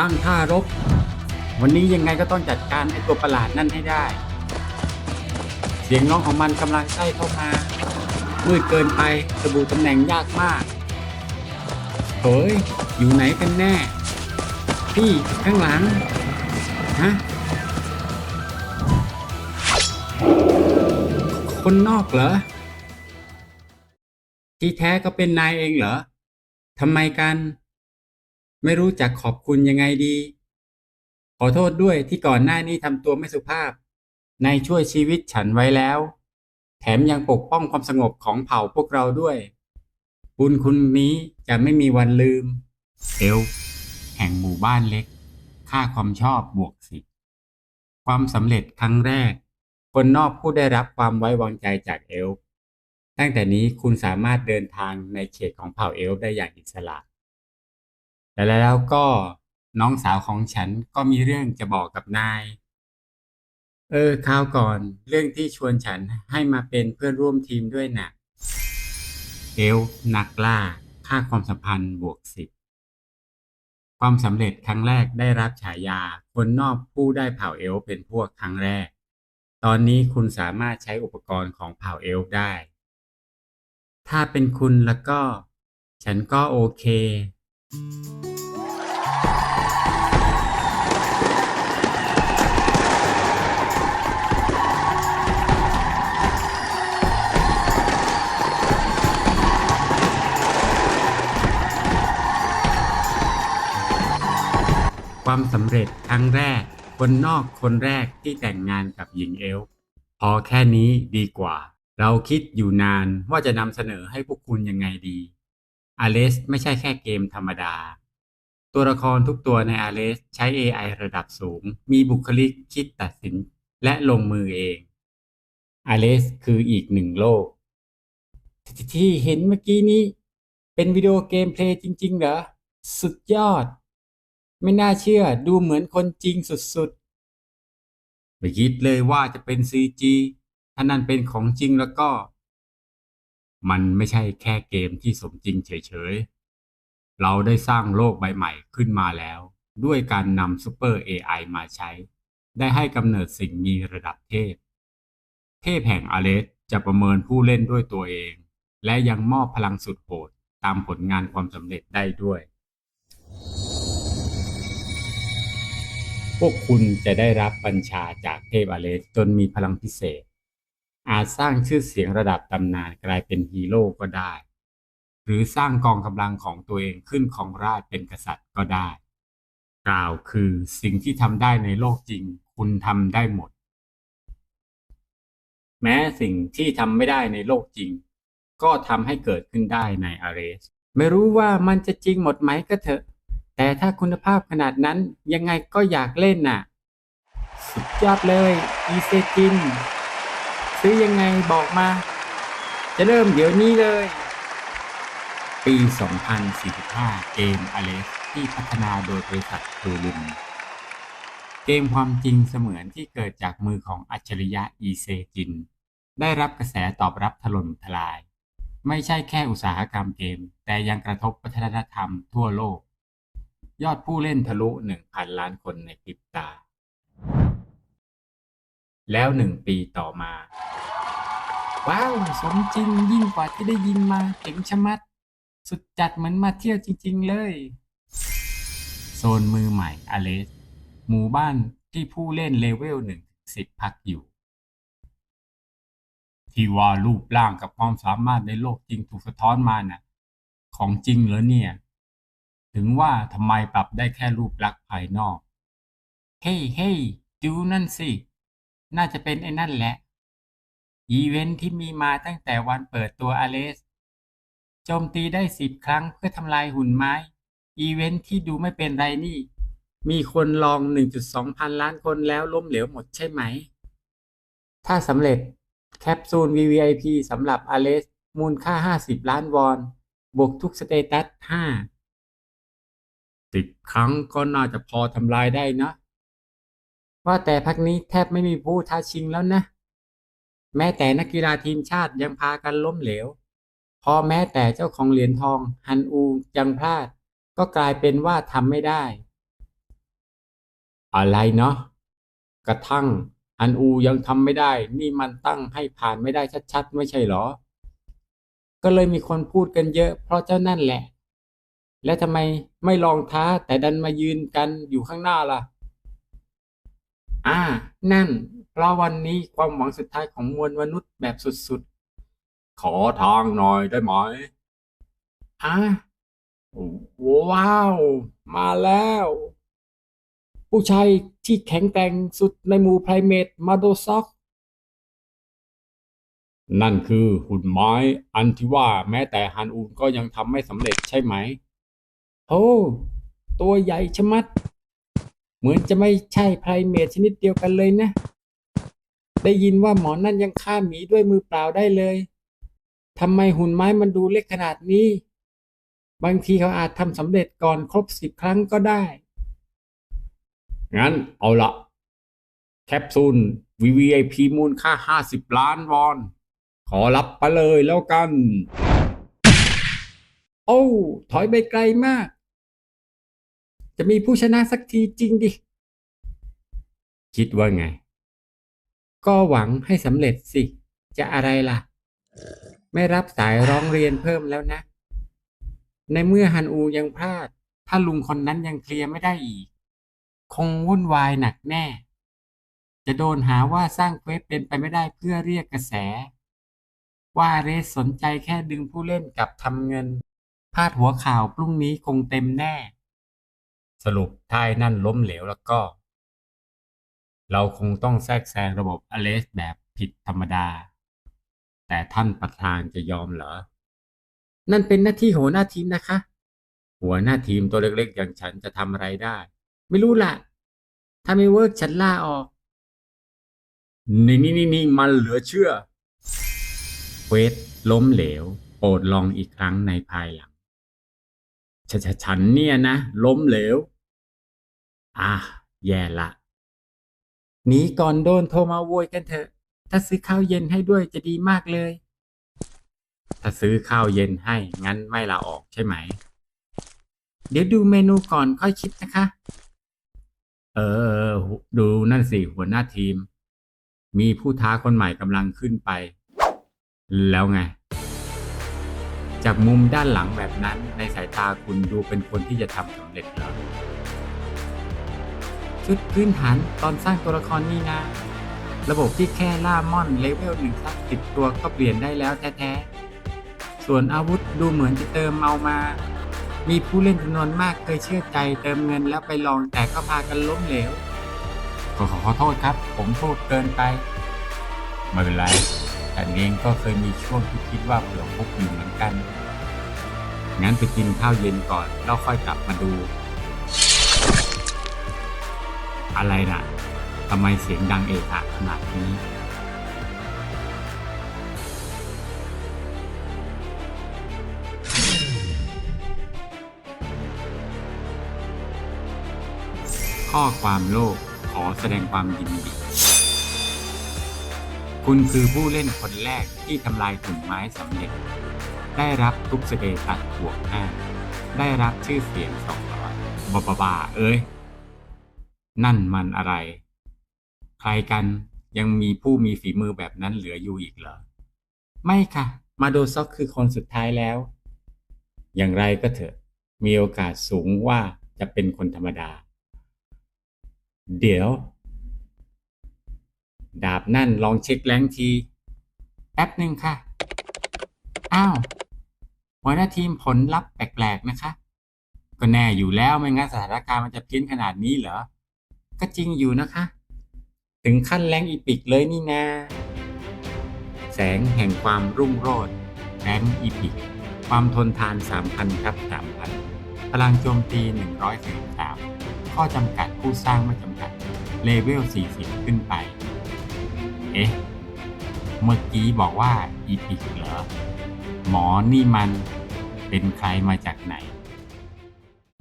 ตั้งท่ารบ วันนี้ยังไงก็ต้องจัดการไอ้ตัวประหลาดนั่นให้ได้ เสียงร้องของมันกำลังใกล้เข้ามา มืดเกินไประบุตำแหน่งยากมากเฮ้ย อยู่ไหนกันแน่ พี่ข้างหลัง ฮะ คนนอกเหรอ ที่แท้ก็เป็นนายเองเหรอทำไมกัน ไม่รู้จักขอบคุณยังไงดี ขอโทษด้วยที่ก่อนหน้านี้ทำตัวไม่สุภาพ นายช่วยชีวิตฉันไว้แล้ว แถมยังปกป้องความสงบของเผ่าพวกเราด้วย บุญคุณนี้จะไม่มีวันลืม เอลแห่งหมู่บ้านเล็ก ค่าความชอบบวกสิบความสำเร็จครั้งแรก คนนอกผู้ได้รับความไว้วางใจจากเอลตั้งแต่นี้คุณสามารถเดินทางในเขตของเผ่าเอลได้อย่างอิสระ และแล้วก็น้องสาวของฉันก็มีเรื่องจะบอกกับนาย เออคราวก่อนเรื่องที่ชวนฉันให้มาเป็นเพื่อนร่วมทีมด้วยน่ะเอลนักล่า ค่าความสัมพันธ์บวกสิบความสำเร็จครั้งแรกได้รับฉายา คนนอกผู้ได้เผ่าเอลเป็นพวกครั้งแรก ตอนนี้คุณสามารถใช้อุปกรณ์ของเผ่าเอลได้ ถ้าเป็นคุณแล้วก็ ฉันก็โอเค ความสำเร็จครั้งแรก คนนอกคนแรกที่แต่งงานกับหญิงเอลพอแค่นี้ดีกว่า เราคิดอยู่นานว่าจะนำเสนอให้พวกคุณยังไงดี อาเลสไม่ใช่แค่เกมธรรมดา ตัวละครทุกตัวในอาเลสใช้ AI ระดับสูง มีบุคลิกคิดตัดสิน และลงมือเองอาเลสคืออีกหนึ่งโลก ที่เห็นเมื่อกี้นี้ เป็นวิดีโอเกมเพลย์จริง ๆ เหรอ สุดยอด ไม่น่าเชื่อดูเหมือนคนจริงสุดๆไม่คิดเลยว่าจะเป็น CG ถ้านั่นเป็นของจริงแล้วก็ มันไม่ใช่แค่เกมที่สมจริงเฉยๆ เราได้สร้างโลกใบใหม่ขึ้นมาแล้ว ด้วยการนำซูเปอร์ AI มาใช้ ได้ให้กำเนิดสิ่งมีระดับเทพ เทพแห่งอาเลสจะประเมินผู้เล่นด้วยตัวเอง และยังมอบพลังสุดโหดตามผลงานความสำเร็จได้ด้วย พวกคุณจะได้รับบัญชาจากเทพอาเลสจนมีพลังพิเศษ อาจสร้างชื่อเสียงระดับตำนานกลายเป็นฮีโร่ก็ได้ หรือสร้างกองกำลังของตัวเองขึ้นของราชเป็นกษัตริย์ก็ได้ กล่าวคือสิ่งที่ทำได้ในโลกจริง คุณทำได้หมด แม้สิ่งที่ทำไม่ได้ในโลกจริง ก็ทำให้เกิดขึ้นได้ในอาเรส ไม่รู้ว่ามันจะจริงหมดไหมก็เถอะ แต่ถ้าคุณภาพขนาดนั้นยังไงก็อยากเล่นน่ะ สุดยอดเลย อีเซจิน ซื้อยังไงบอกมา จะเริ่มเดี๋ยวนี้เลย ปี 2045 เกมอเลสที่พัฒนาโดยบริษัททูลุมเกมความจริงเสมือนที่เกิดจากมือของอัจฉริยะอีเซจิน ได้รับกระแสตอบรับถล่มทลาย ไม่ใช่แค่อุตสาหกรรมเกม แต่ยังกระทบวัฒนธรรมทั่วโลก ยอดผู้เล่นทะลุ 1,000 ล้านคนในพริบตา แล้วหนึ่งปีต่อมา ว้าวสมจริงยิ่งกว่าที่ได้ยินมาเจ๋งชะมัด สุดจัดเหมือนมาเที่ยวจริง ๆ เลย โซนมือใหม่อเลสหมู่บ้านที่ผู้เล่นเลเวลหนึ่งสิบพักอยู่ ที่ว่ารูปร่างกับความสามารถในโลกจริงถูกสะท้อนมาน่ะ ของจริงเหรอเนี่ย ถึงว่าทำไมปรับได้แค่รูปลักษณ์ภายนอก เฮ้เฮ้ยดูนั่นสิ น่าจะเป็นไอ้นั่นแหละ อีเวนท์ที่มีมาตั้งแต่วันเปิดตัวอเลส โจมตีได้สิบครั้งเพื่อทำลายหุ่นไม้ อีเวนท์ที่ดูไม่เป็นไรนี่ มีคนลอง 1.2 พันล้านคนแล้วล้มเหลวหมดใช่ไหม ถ้าสำเร็จแคปซูล VVIP สำหรับอเลสมูลค่า 50 ล้านวอน บวกทุกสเตตัส5สิบครั้งก็น่าจะพอทำลายได้นะ ว่าแต่พักนี้แทบไม่มีผู้ท้าชิงแล้วนะ แม้แต่นักกีฬาทีมชาติยังพากันล้มเหลว พอแม้แต่เจ้าของเหรียญทองฮันอูยังพลาด ก็กลายเป็นว่าทำไม่ได้ อะไรเนาะกระทั่งอันอูยังทำไม่ได้ นี่มันตั้งให้ผ่านไม่ได้ชัดๆ ไม่ใช่เหรอ ก็เลยมีคนพูดกันเยอะ เพราะเจ้านั่นแหละ แล้วทำไมไม่ลองท้าแต่ดันมายืนกันอยู่ข้างหน้าล่ะ อ่า นั่น เพราะวันนี้ความหวังสุดท้ายของมวลมนุษย์แบบสุดๆ ขอทางหน่อยได้ไหมอ่าว้าว มาแล้ว ผู้ชายที่แข็งแกร่งสุดในหมู่ไพรเมตมาโดซอกนั่นคือหุ่นไม้อันที่ว่าแม้แต่ฮันอูนก็ยังทำไม่สำเร็จใช่ไหม โอ้ ตัวใหญ่ชะมัด เหมือนจะไม่ใช่ไพรเมตชนิดเดียวกันเลยนะ ได้ยินว่าหมอนั่นยังฆ่าหมีด้วยมือเปล่าได้เลยทำไมหุ่นไม้มันดูเล็กขนาดนี้ บางทีเขาอาจทำสำเร็จก่อนครบสิบครั้งก็ได้ งั้นเอาละแคปซูล VVIP มูลค่าห้าสิบล้านวอน ขอรับไปเลยแล้วกัน โอ้ ถอยไปไกลมาก จะมีผู้ชนะสักทีจริงดิ คิดว่าไง ก็หวังให้สำเร็จสิ จะอะไรล่ะ ไม่รับสายร้องเรียนเพิ่มแล้วนะ ในเมื่อฮันอูยังพลาด ถ้าลุงคนนั้นยังเคลียร์ไม่ได้อีก คงวุ่นวายหนักแน่ จะโดนหาว่าสร้างเควสเป็นไปไม่ได้เพื่อเรียกกระแส ว่าเรสสนใจแค่ดึงผู้เล่นกลับทำเงินพาดหัวข่าวพรุ่งนี้คงเต็มแน่ สรุปท้ายนั่นล้มเหลวแล้วก็ เราคงต้องแทรกแซงระบบอเลสแบบผิดธรรมดา แต่ท่านประธานจะยอมเหรอ นั่นเป็นหน้าที่หัวหน้าทีมนะคะ หัวหน้าทีมตัวเล็กๆ อย่างฉันจะทำอะไรได้ ไม่รู้ละถ้าไม่เวิร์กฉันล่าออก นี่นี่นี่นี่มันเหลือเชื่อ เวสล้มเหลว โปรดลองอีกครั้งในภายหลัง ฉันเนี่ยนะ ล้มเหลว อะแย่ละหนีก่อนโดนโทรมาโวยกันเถอะ ถ้าซื้อข้าวเย็นให้ด้วยจะดีมากเลย ถ้าซื้อข้าวเย็นให้ งั้นไม่ลาออกใช่ไหม เดี๋ยวดูเมนูก่อนค่อยคิดนะคะ เออ ดูนั่นสิหัวหน้าทีม มีผู้ท้าคนใหม่กำลังขึ้นไป แล้วไง จากมุมด้านหลังแบบนั้นในสายตาคุณดูเป็นคนที่จะทำสำเร็จเหรอ ชุดพื้นฐานตอนสร้างตัวละครนี่นะ ระบบที่แค่ล่ามอนเลเวลหนึ่งสักสิบตัวก็เปลี่ยนได้แล้วแท้ๆ ส่วนอาวุธดูเหมือนจะเติมเอามา มีผู้เล่นจำนวนมากเคยเชื่อใจเติมเงินแล้วไปลองแต่ก็พากันล้มเหลวขอขอขอโทษครับ ผมพูดเกินไป ไม่เป็นไรแต่เองก็เคยมีช่วงที่คิดว่าเผื่อพกอยู่เหมือนกัน งั้นไปกินข้าวเย็นก่อนแล้วค่อยกลับมาดู อะไรน่ะทำไมเสียงดังเอะอะขนาดนี้ ข้อความโลกขอแสดงความยินดี คุณคือผู้เล่นคนแรกที่ทำลายถุงไม้สำเร็จ ได้รับทุกสเตตัสบวกห้าได้รับชื่อเสียงสองร้อยบาบาเอ้ย นั่นมันอะไร ใครกันยังมีผู้มีฝีมือแบบนั้นเหลืออยู่อีกเหรอ ไม่ค่ะ มาโดซ็อกคือคนสุดท้ายแล้ว อย่างไรก็เถอะ มีโอกาสสูงว่าจะเป็นคนธรรมดา เดี๋ยว ดาบนั่นลองเช็คแรงที แป๊บหนึ่งค่ะ อ้าวหัวหน้าทีมผลลัพธ์แปลกๆนะคะ ก็แน่อยู่แล้วไม่งั้นสถานการณ์มันจะเพี้ยนขนาดนี้เหรอ ก็จริงอยู่นะคะ ถึงขั้นแรงอีปิกเลยนี่นาแสงแห่งความรุ่งโรจน์แรงอีปิก ความทนทาน 3,000 ครับ 3,000 พลังโจมตี 143ข้อจำกัดผู้สร้างไม่จำกัด เลเวล 40 ขึ้นไป เอ๊ะ เมื่อกี้บอกว่าอีปิกเหรอ หมอนี่มันเป็นใครมาจากไหน